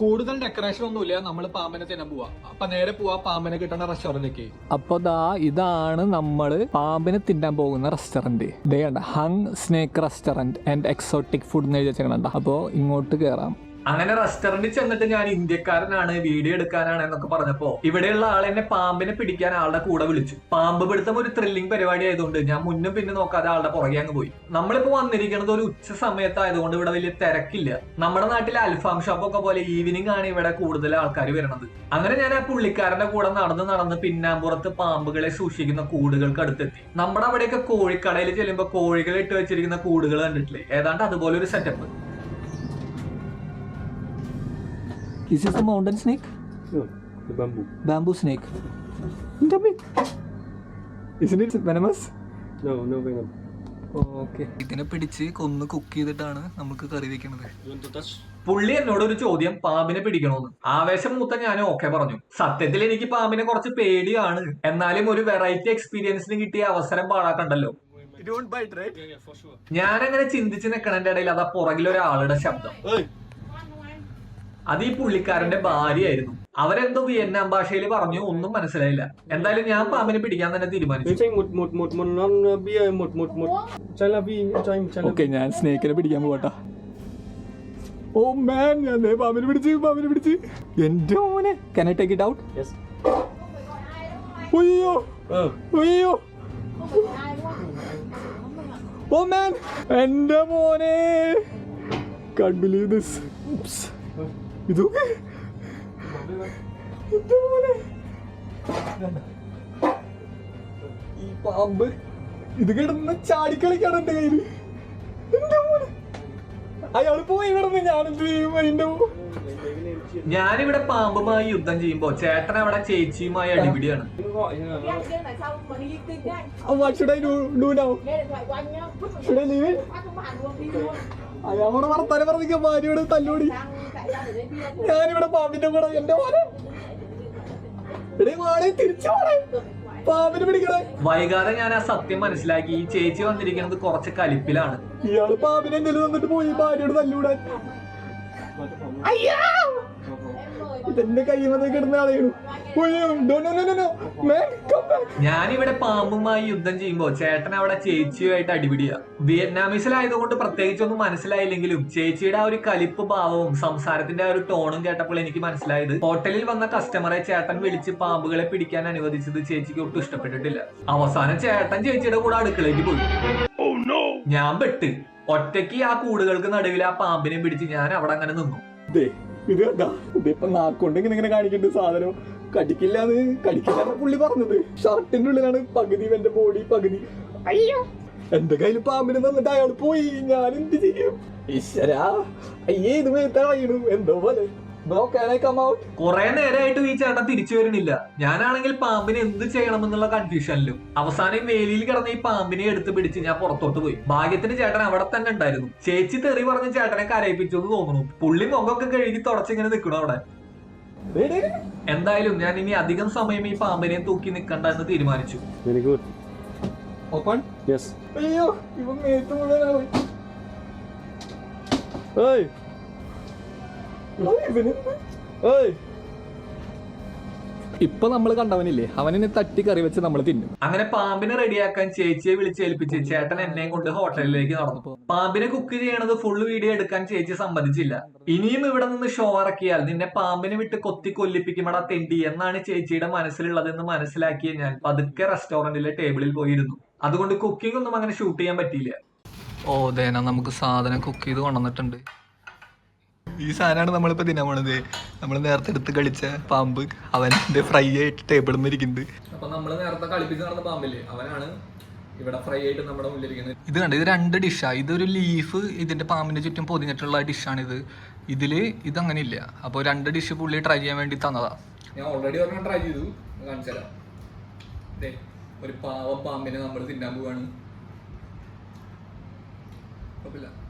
കൂടുതൽ ഡെക്കറേഷൻ ഒന്നുമില്ല. നമ്മൾ പാമ്പനെ തന്നെ പോവാ. അപ്പൊ നേരെ പോവാ പാമ്പനെ കിട്ടുന്ന റെസ്റ്റോറന്റിലേക്ക് അപ്പൊ ദാ ഇതാണ് നമ്മൾ പാമ്പിനെ തിന്നാൻ പോകുന്ന റെസ്റ്റോറന്റ് ഇതേ കണ്ട Hang snake restaurant and exotic food എന്ന് എഴുതി വെച്ചിട്ടുണ്ട് അപ്പോൾ ഇങ്ങോട്ട് കയറാം അങ്ങനെ റെസ്റ്റോറന്റിൽ ചെന്നിട്ട് ഞാൻ ഇന്ത്യക്കാരനാണ് വീഡിയോ എടുക്കാനാണ് എന്നൊക്കെ പറഞ്ഞപ്പോ ഇവിടെയുള്ള ആൾ എന്നെ പാമ്പിനെ പിടിക്കാൻ ആളുടെ കൂടെ വിളിച്ചു. പാമ്പ് പിടുത്തം ഒരു ത്രില്ലിംഗ് പരിപാടി ആയതുകൊണ്ട് ഞാൻ മുന്നും പിന്നെ നോക്കാതെ ആളുടെ പുറകെ അങ്ങ് പോയി. നമ്മളിപ്പോ വന്നിരിക്കുന്നത് ഒരു ഉച്ച സമയത്തായതുകൊണ്ട് ഇവിടെ വലിയ തിരക്കില്ല. നമ്മുടെ നാട്ടിലെ അൽഫാം ഷോപ്പ് ഒക്കെ പോലെ ഈവനിങ് ആണ് ഇവിടെ കൂടുതൽ ആൾക്കാർ വരുന്നത് അങ്ങനെ ഞാൻ ആ പുള്ളിക്കാരന്റെ കൂടെ നടന്ന് നടന്ന് പിന്നാമ്പുറത്ത് പാമ്പുകളെ സൂക്ഷിക്കുന്ന കൂടുകൾക്ക് അടുത്തെത്തി. നമ്മുടെ അവിടെയൊക്കെ കോഴിക്കടയിൽ ചെല്ലുമ്പോൾ കോഴികളെ ഇട്ട് വെച്ചിരിക്കുന്ന കൂടുകൾ കണ്ടിട്ടില്ലേ? ഏതാണ്ട് അതുപോലെ ഒരു setup this this the mountain snake? No, the bamboo. Bamboo snake. Isn't it venomous? No, no venom. Okay ഇതിനെ പിടിച്ച് കൊന്ന് കുക്ക് ചെയ്തിട്ടാണ് നമുക്ക് കറി വെക്കുന്നത്? പുള്ളി എന്നോട് ഒരു ചോദ്യം പാമ്പിനെ പിടിക്കണോന്ന് ആവേശം മൂത്ത ഞാൻ ഓക്കെ പറഞ്ഞു സത്യത്തിൽ എനിക്ക് പാമ്പിനെ കുറച്ച് പേടിയാണ് എന്നാലും ഒരു വെറൈറ്റി എക്സ്പീരിയൻസിന് കിട്ടിയ അവസരം പാഴാക്കണ്ടല്ലോ ഞാൻ yeah, for sure. ഞാനങ്ങനെ ചിന്തിച്ച് നിൽക്കണന്റെ ഇടയിൽ അതാ പുറകിൽ ഒരാളുടെ ശബ്ദം! അത് ഈ പുള്ളിക്കാരന്റെ ഭാര്യയായിരുന്നു. അവരെന്തോ വിയറ്റ്നാം ഭാഷയിൽ പറഞ്ഞു ഒന്നും മനസ്സിലായില്ല. എന്തായാലും ഞാൻ പാമ്പിനെ പിടിക്കാൻ തന്നെ തീരുമാനിച്ചു. ഓക്കെ ഞാൻ സ്നേഹിനെ പിടിക്കാൻ പോകട്ടാ ഓ മാൻ ഞാൻ ദേ പാമ്പിനെ പിടിച്ച് പാമ്പിനെ പിടിച്ച്. എന്റെ മോനെ can I take it out Yes. അയ്യോ അയ്യോ. ഓ മാൻ എന്റെ മോനെ. Can't believe ഇതു ഇതുപോലെ ഈ പാമ്പ് ഇത് കിടന്ന് ചാടിക്കളിക്കാണ് എന്റെ കയ്യിൽ. എന്റെ മോനെ. അയാൾ പോയി കിടന്ന് ഞാൻ എന്ത് ചെയ്യും? എന്റെ മോ ഞാനിവിടെ പാമ്പുമായി യുദ്ധം ചെയ്യുമ്പോ ചേട്ടൻ അവിടെ ചേച്ചിയുമായി അടിപിടിയാണ്. Should I do do now should I leave it അയാളോട് വർത്താനം പറഞ്ഞ ഭാര്യയോട് തല്ലോടി ഞാനിവിടെ പാമ്പിന്റെ കൂടെ എന്റെ മോനെ. വൈകാതെ ഞാൻ ആ സത്യം മനസ്സിലാക്കി. ഈ ചേച്ചി വന്നിരിക്കുന്നത് കുറച്ച് കലിപ്പിലാണ്. ഇയാൾ പാമ്പിനെ എന്തെങ്കിലും വന്നിട്ട് പോയി ഭാര്യയോട് തല്ലൂടാൻ അയ്യാ! Back. ഞാനിവിടെ പാമ്പുമായി യുദ്ധം ചെയ്യുമ്പോ ചേട്ടൻ അവിടെ ചേച്ചിയുമായിട്ട് അടിപിടിയാ. വിയറ്റ്നാമീസിലായതുകൊണ്ട് പ്രത്യേകിച്ചൊന്നും മനസ്സിലായില്ലെങ്കിലും ചേച്ചിയുടെ ആ ഒരു കലിപ്പ് ഭാവവും സംസാരത്തിന്റെ ആ ഒരു ടോണും കേട്ടപ്പോൾ എനിക്ക് മനസ്സിലായത് ഹോട്ടലിൽ വന്ന കസ്റ്റമറെ ചേട്ടൻ വിളിച്ച് പാമ്പുകളെ പിടിക്കാൻ അനുവദിച്ചത് ചേച്ചിക്ക് ഒട്ടും ഇഷ്ടപ്പെട്ടിട്ടില്ല. അവസാനം ചേട്ടൻ ചേച്ചിയുടെ കൂടെ അടുക്കളയ്ക്ക് പോയി. ഞാൻ പെട്ട്. ഒറ്റയ്ക്ക് ആ കൂടുകൾക്ക് നടുവിൽ ആ പാമ്പിനെ പിടിച്ച് ഞാൻ അവിടെ അങ്ങനെ നിന്നു. ദേ, ഇത് എന്താ ഇതിപ്പോ നാക്കൊണ്ട് ഇങ്ങനെ ഇങ്ങനെ കാണിക്കേണ്ട സാധനം. കടിക്കില്ലാന്ന് കടിക്കില്ലാന്ന് പുള്ളി പറഞ്ഞത്. ഷർട്ടിന്റെ ഉള്ളിലാണ് പകുതി എന്റെ ബോഡി പകുതി. അയ്യോ എന്റെ കയ്യിൽ പാമ്പിന് തന്നിട്ട് അയാൾ പോയി. ഞാൻ എന്ത് ചെയ്യും? ഈശ്വരാ അയ്യേ ഇത് മേത്തളയണു എന്തോ പോലെ. Bro out? കുറെ നേരമായിട്ടും ഈ ചേട്ടൻ തിരിച്ചു വരുന്നില്ല. ഞാനാണെങ്കിൽ പാമ്പിനെ എന്ത് ചെയ്യണമെന്നുള്ള കൺഫ്യൂഷനിലും അവസാനം വേലിയിൽ കിടന്ന ഈ പാമ്പിനെ എടുത്ത് പിടിച്ച് ഞാൻ പുറത്തോട്ട് പോയി. ഭാഗ്യത്തിന് ചേട്ടൻ അവിടെ തന്നെ ഉണ്ടായിരുന്നു. ചേച്ചി തെറി പറഞ്ഞ് ചേട്ടനെ കരയിപ്പിച്ചു എന്ന് തോന്നുന്നു. പുള്ളി മുഖമൊക്കെ കഴുകി തുടച്ചിങ്ങനെ നിൽക്കണം അവിടെ. എന്തായാലും ഞാൻ ഇനി അധികം സമയം ഈ പാമ്പിനെ തൂക്കി നിൽക്കണ്ട എന്ന് തീരുമാനിച്ചു. ഓപ്പൺ? അയ്യോ ഇവൻ മേത്ത് മുഴുവനായി! ഇപ്പൊ നമ്മൾ കണ്ടവനില്ലേ? അവനെ തട്ടി കറി വെച്ച് നമ്മൾ തിന്നും. അങ്ങനെ പാമ്പിനെ റെഡിയാക്കാൻ ചേച്ചിയെ വിളിച്ച് ഏൽപ്പിച്ച് ചേട്ടൻ എന്നെയും കൊണ്ട് ഹോട്ടലിലേക്ക് നടന്നു. പാമ്പിനെ കുക്ക് ചെയ്യണത് ഫുൾ വീഡിയോ എടുക്കാൻ ചേച്ചി സമ്മതിച്ചില്ല. ഇനിയും ഇവിടെ നിന്ന് ഷോ ഇറക്കിയാൽ നിന്നെ പാമ്പിനെ വിട്ട് കൊത്തി കൊല്ലിപ്പിക്കുമടാ തെണ്ടി എന്നാണ് ചേച്ചിയുടെ മനസ്സിലുള്ളതെന്ന് മനസ്സിലാക്കിയ ഞാൻ പതുക്കെ റെസ്റ്റോറന്റിലെ ടേബിളിൽ പോയിരുന്നു. അതുകൊണ്ട് കുക്കിംഗ് ഒന്നും അങ്ങനെ ഷൂട്ട് ചെയ്യാൻ പറ്റിയില്ല. ഓ ദേന നമുക്ക് സാധനം കുക്ക് ചെയ്ത് കൊണ്ടുവന്നിട്ടുണ്ട്. ഈ സാധനമാണ് നമ്മളിപ്പോ തിന്നാൻ പോണത്. നമ്മൾ നേരത്തെ എടുത്ത് കളിച്ച പാമ്പ് അവന്റെ ഫ്രൈ ആയിട്ട് ടേബിളിൽ ഇരിക്കുന്നുണ്ട്. അപ്പൊ നമ്മൾ നേരത്തെ കളിപ്പിച്ച് നടന്ന പാമ്പില്ലേ? അവനാണ് ഇവിടെ ഫ്രൈ ആയിട്ട് നമ്മുടെ മുന്നിലിരിക്കുന്നത് ഇത് കണ്ടോ? ഇത് രണ്ട് ഡിഷാണ് ഇതൊരു ലീഫ് ഇതിന്റെ പാമ്പിന്റെ ചുറ്റും പൊതിഞ്ഞിട്ടുള്ള ഇത്. ഇതിൽ ഇതങ്ങനെ ഇല്ല അപ്പോൾ രണ്ട് ഡിഷ് പുള്ളി ട്രൈ ചെയ്യാൻ വേണ്ടി തന്നതാ. ഞാൻ ഓൾറെഡി ഒരെണ്ണം ട്രൈ ചെയ്തു. കാണിച്ചു തരാം. ഒരു പാവം പാമ്പിനെ നമ്മൾ തിന്നാൻ പോവാണ്. കുഴപ്പമില്ല.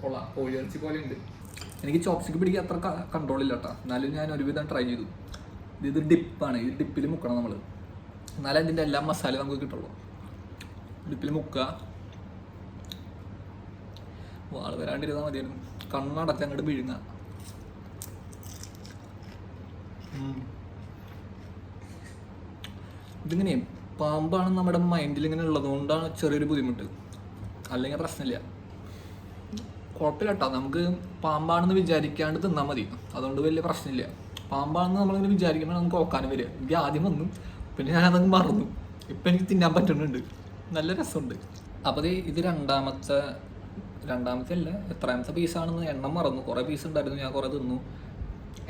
കൊള്ളാം. പോലെ ഉണ്ട് എനിക്ക് ചോപ്സ്റ്റിക്ക് പിടിക്കാൻ അത്ര കൺട്രോൾ ഇല്ല കേട്ടോ എന്നാലും ഞാൻ ഒരുവിധം ട്രൈ ചെയ്തു. ഇത് ഡിപ്പാണ് ഇത് ഡിപ്പിൽ മുക്കണം നമ്മൾ എന്നാലേ ഇതിന്റെ എല്ലാ മസാല നമുക്ക് കിട്ടുള്ളൂ. ഡിപ്പിൽ മുക്കുക വാൾ വരാണ്ടിരുന്നാൽ മതിയായിരുന്നു. കണ്ണടച്ച് അങ്ങോട്ട് വിഴുങ്ങ ഇതിങ്ങനെയും ഇതിങ്ങനെ പാമ്പാണ് നമ്മുടെ മൈൻഡിൽ ഇങ്ങനെ ഉള്ളതുകൊണ്ടാണ് ചെറിയൊരു ബുദ്ധിമുട്ട്. അല്ലെങ്കിൽ പ്രശ്നമില്ല. കുഴപ്പമില്ല കേട്ടോ നമുക്ക് പാമ്പാണെന്ന് വിചാരിക്കാണ്ട് തിന്നാൽ മതി. അതുകൊണ്ട് വലിയ പ്രശ്നമില്ല. പാമ്പാണെന്ന് നമ്മളിങ്ങനെ വിചാരിക്കുമ്പോൾ നമുക്ക് ഓക്കാനും വരിക. എനിക്ക് ആദ്യം വന്നു. പിന്നെ ഞാൻ ഞാനതങ്ങ് മറന്നു. ഇപ്പം എനിക്ക് തിന്നാൻ പറ്റുന്നുണ്ട്. നല്ല രസമുണ്ട്. അപ്പോൾ ഇത് രണ്ടാമത്തെ രണ്ടാമത്തെ അല്ല എത്രാമത്തെ പീസാണെന്ന് എണ്ണം മറന്നു. കുറേ പീസ് ഉണ്ടായിരുന്നു ഞാൻ കുറേ തിന്നു.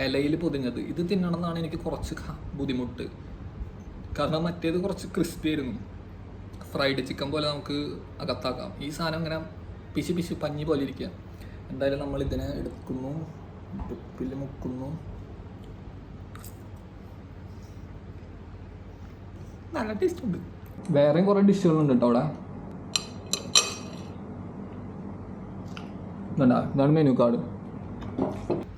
ഇലയിൽ പൊതിഞ്ഞത് ഇത് തിന്നണം എന്നാണ് എനിക്ക് കുറച്ച് ബുദ്ധിമുട്ട്. കാരണം മറ്റേത് കുറച്ച് ക്രിസ്പി ആയിരുന്നു. ഫ്രൈഡ് ചിക്കൻ പോലെ നമുക്ക് അകത്താക്കാം. ഈ സാധനം ഇങ്ങനെ പിശി പിശി പഞ്ഞി പോലെ ഇരിക്കുക എന്തായാലും നമ്മൾ ഇതിനെ എടുക്കുന്നു. ഉപ്പിൽ മുക്കുന്നു. നല്ല ടേസ്റ്റ് ഉണ്ട്. വേറെയും കുറേ ഡിഷുകളുണ്ട് കേട്ടോ അവിടെ. ഇതാണ് മെനു കാർഡ്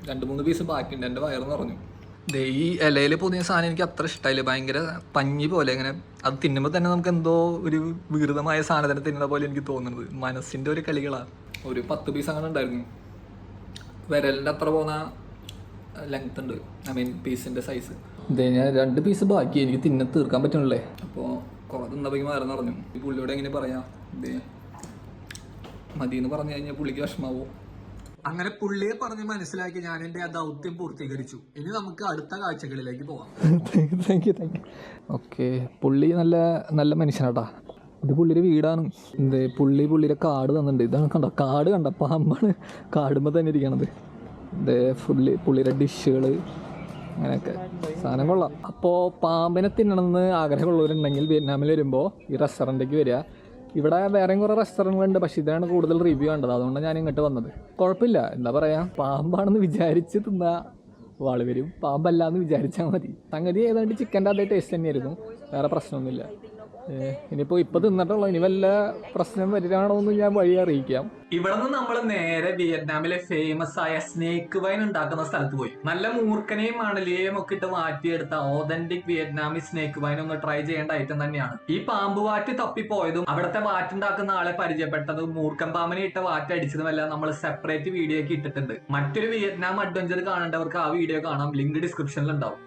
രണ്ട് മൂന്ന് പീസ് ബാക്കിയുണ്ട്. എന്റെ വയറ് നിറഞ്ഞു. ഈ ഇലയിൽ പൊതിയ സാധനം എനിക്ക് അത്ര ഇഷ്ടമായില്ല ഭയങ്കര പഞ്ഞി പോലെ ഇങ്ങനെ. അത് തിന്നുമ്പോൾ തന്നെ നമുക്ക് എന്തോ ഒരു വികൃതമായ സാധനത്തിനെ തിന്നുന്ന പോലെ എനിക്ക് തോന്നുന്നത്. മനസ്സിന്റെ ഒരു കളികളാണ് ഒരു പത്ത് പീസ് അങ്ങനെ ഉണ്ടായിരുന്നു. വിരലിന്റെ അത്ര പോകുന്ന ലെങ്ത് ഉണ്ട്. ഐ മീൻ പീസിന്റെ സൈസ് ഇതേ ഞാൻ രണ്ട് പീസ് ബാക്കി. എനിക്ക് തിന്നെ തീർക്കാൻ പറ്റണല്ലേ? അപ്പോൾ കുറേ തിന്നപ്പോഴേക്കും വയറ് നിറഞ്ഞു. ഈ പുള്ളിയോട് എങ്ങനെ പറയാം? ഇതേ മതി എന്ന് പറഞ്ഞു കഴിഞ്ഞാൽ പുള്ളിക്ക് വിഷമാവോ. അങ്ങനെ പുള്ളിയെ പറഞ്ഞ് മനസ്സിലാക്കി ഞാൻ എന്റെ ആ ദൗത്യം പൂർത്തീകരിച്ചു. ഇനി നമുക്ക് അടുത്ത കാഴ്ചകളിലേക്ക് പോവാം. ഓക്കെ പുള്ളി നല്ല നല്ല മനുഷ്യനാട്ടാ. ഇത് പുള്ളിയുടെ വീടാണ്. എന്ത് പുള്ളി പുള്ളിയുടെ കാട് തന്നിട്ടുണ്ട്. ഇതാണ് കണ്ടോ? കാട് കണ്ട? പാമ്പാണ് കാടുമ്പോൾ തന്നെ ഇരിക്കണത്. ഇത് പുള്ളി പുള്ളിയുടെ ഡിഷുകൾ അങ്ങനെയൊക്കെ. സാധനം കൊള്ളാം. അപ്പോൾ പാമ്പിനെ തിന്നണമെന്ന് ആഗ്രഹമുള്ളവരുണ്ടെങ്കിൽ വിയറ്റ്നാമിൽ വരുമ്പോൾ ഈ റെസ്റ്റോറന്റേക്ക് വരിക. ഇവിടെ വേറെയും കുറേ റെസ്റ്റോറന്റുകളുണ്ട് പക്ഷേ ഇതാണ് കൂടുതൽ റിവ്യൂ കണ്ടത്. അതുകൊണ്ടാണ് ഞാൻ ഇങ്ങോട്ട് വന്നത്. കുഴപ്പമില്ല. എന്താ പറയുക പാമ്പാണെന്ന് വിചാരിച്ച് തിന്ന വാൾ വരും. പാമ്പല്ല എന്ന് വിചാരിച്ചാൽ മതി. സംഗതി ഏതാണ്ട് ചിക്കന്റെ അതേ ടേസ്റ്റ് തന്നെയായിരുന്നു. വേറെ പ്രശ്നമൊന്നുമില്ല. ഏഹ് ഇപ്പൊ തിന്നിട്ടുള്ള ഇനി വല്ല പ്രശ്നം വരികയാണോ എന്ന് ഞാൻ വഴി അറിയിക്കാം. ഇവിടെ നിന്ന് നമ്മൾ നേരെ വിയറ്റ്നാമിലെ ഫേമസ് ആയ സ്നേക്ക് വൈൻ ഉണ്ടാക്കുന്ന സ്ഥലത്ത് പോയി. നല്ല മൂർക്കനെയും മണലിയെയും ഒക്കെ ഇട്ട് മാറ്റിയെടുത്ത ഓതന്റിക് വിയറ്റ്നാമി സ്നേക്ക് വൈൻ ഒന്ന് ട്രൈ ചെയ്യേണ്ട ഐറ്റം തന്നെയാണ്. ഈ പാമ്പ് വാറ്റ് തപ്പിപ്പോയതും അവിടുത്തെ വാറ്റുണ്ടാക്കുന്ന ആളെ പരിചയപ്പെട്ടതും മൂർക്കൻ പാമ്പിനെ ഇട്ട വാറ്റ് അടിച്ചതുമെല്ലാം നമ്മൾ സെപ്പറേറ്റ് വീഡിയോ ഒക്കെ ഇട്ടിട്ടുണ്ട്. മറ്റൊരു വിയറ്റ്നാം അഡ്വഞ്ചർ കാണേണ്ടവർക്ക് ആ വീഡിയോ കാണാം. ലിങ്ക് ഡിസ്ക്രിപ്ഷനിൽ ഉണ്ടാവും.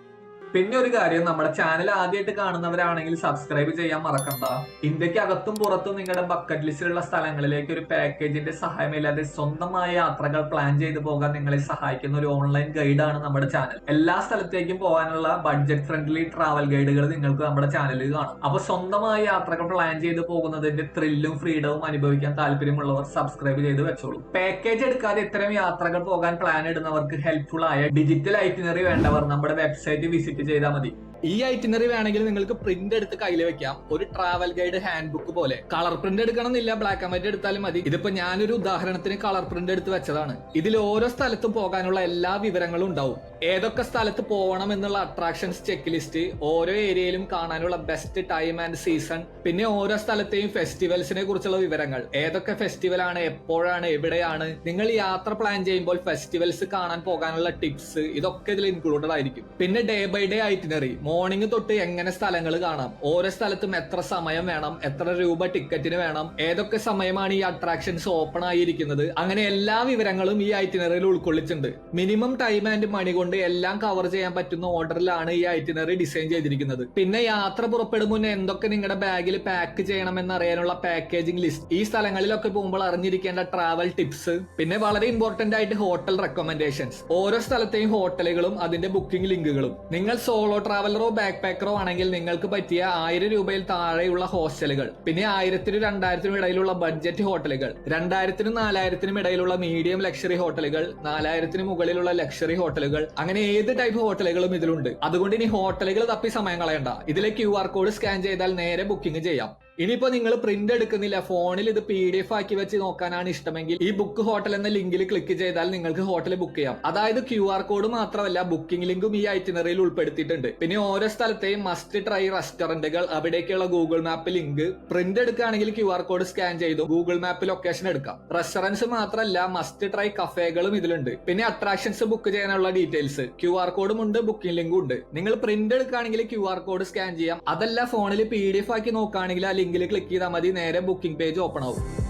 പിന്നെ ഒരു കാര്യം നമ്മുടെ ചാനൽ ആദ്യമായിട്ട് കാണുന്നവരാണെങ്കിൽ സബ്സ്ക്രൈബ് ചെയ്യാൻ മറക്കണ്ട. ഇന്ത്യയ്ക്ക് അകത്തും പുറത്തും നിങ്ങളുടെ ബക്കറ്റ് ലിസ്റ്റിലുള്ള സ്ഥലങ്ങളിലേക്ക് ഒരു പാക്കേജിന്റെ സഹായമില്ലാതെ സ്വന്തമായ യാത്രകൾ പ്ലാൻ ചെയ്തു പോകാൻ നിങ്ങളെ സഹായിക്കുന്ന ഒരു ഓൺലൈൻ ഗൈഡാണ് നമ്മുടെ ചാനൽ എല്ലാ സ്ഥലത്തേക്കും പോകാനുള്ള ബഡ്ജറ്റ് ഫ്രണ്ട്ലി ട്രാവൽ ഗൈഡുകൾ നിങ്ങൾക്ക് നമ്മുടെ ചാനലിൽ കാണും. അപ്പൊ സ്വന്തമായ യാത്രകൾ പ്ലാൻ ചെയ്തു പോകുന്നതിന്റെ ത്രില്ലും ഫ്രീഡവും അനുഭവിക്കാൻ താല്പര്യമുള്ളവർ സബ്സ്ക്രൈബ് ചെയ്ത് വെച്ചോളൂ. പാക്കേജ് എടുക്കാതെ ഇത്തരം യാത്രകൾ പോകാൻ പ്ലാൻ ഇടുന്നവർക്ക് ഹെൽപ്ഫുൾ ആയ ഡിജിറ്റൽ ഐറ്റിനറി വേണ്ടവർ നമ്മുടെ വെബ്സൈറ്റ് വിസിറ്റ് ചെയ്താൽ മതി. ഈ ഐറ്റിനറി വേണമെങ്കിൽ നിങ്ങൾക്ക് പ്രിന്റ് എടുത്ത് കയ്യിൽ വെക്കാം. ഒരു ട്രാവൽ ഗൈഡ് ഹാൻഡ് ബുക്ക് പോലെ. കളർ പ്രിന്റ് എടുക്കണം എന്നില്ല ബ്ലാക്ക് ആൻഡ് വൈറ്റ് എടുത്താലും മതി. ഇതിപ്പോ ഞാനൊരു ഉദാഹരണത്തിന് കളർ പ്രിന്റ് എടുത്ത് വെച്ചതാണ്. ഇതിൽ ഓരോ സ്ഥലത്തും പോകാനുള്ള എല്ലാ വിവരങ്ങളും ഉണ്ടാവും. ഏതൊക്കെ സ്ഥലത്ത് പോകണം എന്നുള്ള അട്രാക്ഷൻസ് ചെക്ക് ലിസ്റ്റ് ഓരോ ഏരിയയിലും കാണാനുള്ള ബെസ്റ്റ് ടൈം ആൻഡ് സീസൺ പിന്നെ ഓരോ സ്ഥലത്തെയും ഫെസ്റ്റിവൽസിനെ കുറിച്ചുള്ള വിവരങ്ങൾ. ഏതൊക്കെ ഫെസ്റ്റിവൽ ആണ് എപ്പോഴാണ് എവിടെയാണ്. നിങ്ങൾ യാത്ര പ്ലാൻ ചെയ്യുമ്പോൾ ഫെസ്റ്റിവൽസ് കാണാൻ പോകാനുള്ള ടിപ്സ് ഇതൊക്കെ ഇതിൽ ഇൻക്ലൂഡഡ് ആയിരിക്കും. പിന്നെ day by day itinerary morning തൊട്ട് എങ്ങനെ സ്ഥലങ്ങൾ കാണാം? ഓരോ സ്ഥലത്തും എത്ര സമയം വേണം? എത്ര രൂപ ടിക്കറ്റിന് വേണം? ഏതൊക്കെ സമയമാണ് ഈ അട്രാക്ഷൻസ് ഓപ്പൺ ആയിരിക്കുന്നത്? അങ്ങനെ എല്ലാ വിവരങ്ങളും ഈ ഐറ്റിനറിയിൽ ഉൾക്കൊള്ളിച്ചിട്ടുണ്ട്. മിനിമം ടൈം ആൻഡ് മണി കൊണ്ട് എല്ലാം കവർ ചെയ്യാൻ പറ്റുന്ന ഓർഡറിലാണ് ഈ ഐറ്റിനറി ഡിസൈൻ ചെയ്തിരിക്കുന്നത്. പിന്നെ യാത്ര പുറപ്പെടും മുന്നേ എന്തൊക്കെ നിങ്ങളുടെ ബാഗിൽ പാക്ക് ചെയ്യണമെന്ന് അറിയാനുള്ള പാക്കേജിംഗ് ലിസ്റ്റ് ഈ സ്ഥലങ്ങളിലൊക്കെ പോകുമ്പോൾ അറിഞ്ഞിരിക്കേണ്ട ട്രാവൽ ടിപ്സ് പിന്നെ വളരെ ഇമ്പോർട്ടന്റ് ആയിട്ട് ഹോട്ടൽ റെക്കമെൻഡേഷൻസ് ഓരോ സ്ഥലത്തെയും ഹോട്ടലുകളും അതിന്റെ ബുക്കിംഗ് ലിങ്കുകളും നിങ്ങൾ സോളോ ട്രാവലറോ ബാക്ക് പാക്കറോ ആണെങ്കിൽ നിങ്ങൾക്ക് പറ്റിയ ആയിരം രൂപയിൽ താഴെയുള്ള ഹോസ്റ്റലുകൾ. പിന്നെ ആയിരത്തിനും രണ്ടായിരത്തിനും ഇടയിലുള്ള ബഡ്ജറ്റ് ഹോട്ടലുകൾ. രണ്ടായിരത്തിനും നാലായിരത്തിനും ഇടയിലുള്ള മീഡിയം ലക്ഷറി ഹോട്ടലുകൾ. നാലായിരത്തിന് മുകളിലുള്ള ലക്ഷറി ഹോട്ടലുകൾ. അങ്ങനെ ഏത് ടൈപ്പ് ഹോട്ടലുകളും ഇതിലുണ്ട്. അതുകൊണ്ട് ഇനി ഹോട്ടലുകൾ തപ്പി സമയം കളയണ്ട. ഇതിലെ ക്യു ആർ കോഡ് സ്കാൻ ചെയ്താൽ നേരെ ബുക്കിംഗ് ചെയ്യാം. ഇനിയിപ്പോ നിങ്ങൾ പ്രിന്റ് എടുക്കുന്നില്ല. ഫോണിൽ ഇത് പി ഡി എഫ് ആക്കി വെച്ച് നോക്കാനാണ് ഇഷ്ടമെങ്കിൽ ഈ ബുക്ക് ഹോട്ടൽ എന്ന ലിങ്കിൽ ക്ലിക്ക് ചെയ്താൽ നിങ്ങൾക്ക് ഹോട്ടൽ ബുക്ക് ചെയ്യാം. അതായത് ക്യു ആർ കോഡ് മാത്രമല്ല ബുക്കിംഗ് ലിങ്കും ഈ ഐറ്റിനറിയിൽ ഉൾപ്പെടുത്തിയിട്ടുണ്ട്. പിന്നെ ഓരോ സ്ഥലത്തെയും മസ്റ്റ് ട്രൈ റെസ്റ്റോറന്റുകൾ അവിടേക്കുള്ള ഗൂഗിൾ മാപ്പ് ലിങ്ക് പ്രിന്റ് എടുക്കുകയാണെങ്കിൽ ക്യു ആർ കോഡ് സ്കാൻ ചെയ്തു ഗൂഗിൾ മാപ്പ് ലൊക്കേഷൻ എടുക്കാം. റെസ്റ്റോറൻസ് മാത്രമല്ല മസ്റ്റ് ട്രൈ കഫേകളും ഇതിലുണ്ട്. പിന്നെ അട്രാക്ഷൻസ് ബുക്ക് ചെയ്യാനുള്ള ഡീറ്റെയിൽസ് ക്യു ആർ കോഡും ഉണ്ട് ബുക്കിംഗ് ലിങ്കും ഉണ്ട്. നിങ്ങൾ പ്രിന്റ് എടുക്കുകയാണെങ്കിൽ ക്യു ആർ കോഡ് സ്കാൻ ചെയ്യാം. അതല്ല ഫോണിൽ പി ഡി എഫ് ആക്കി നോക്കുകയാണെങ്കിൽ ആ ലിങ്കിൽ ക്ലിക്ക് ചെയ്താൽ മതി. നേരെ ബുക്കിംഗ് പേജ് ഓപ്പൺ ആവും.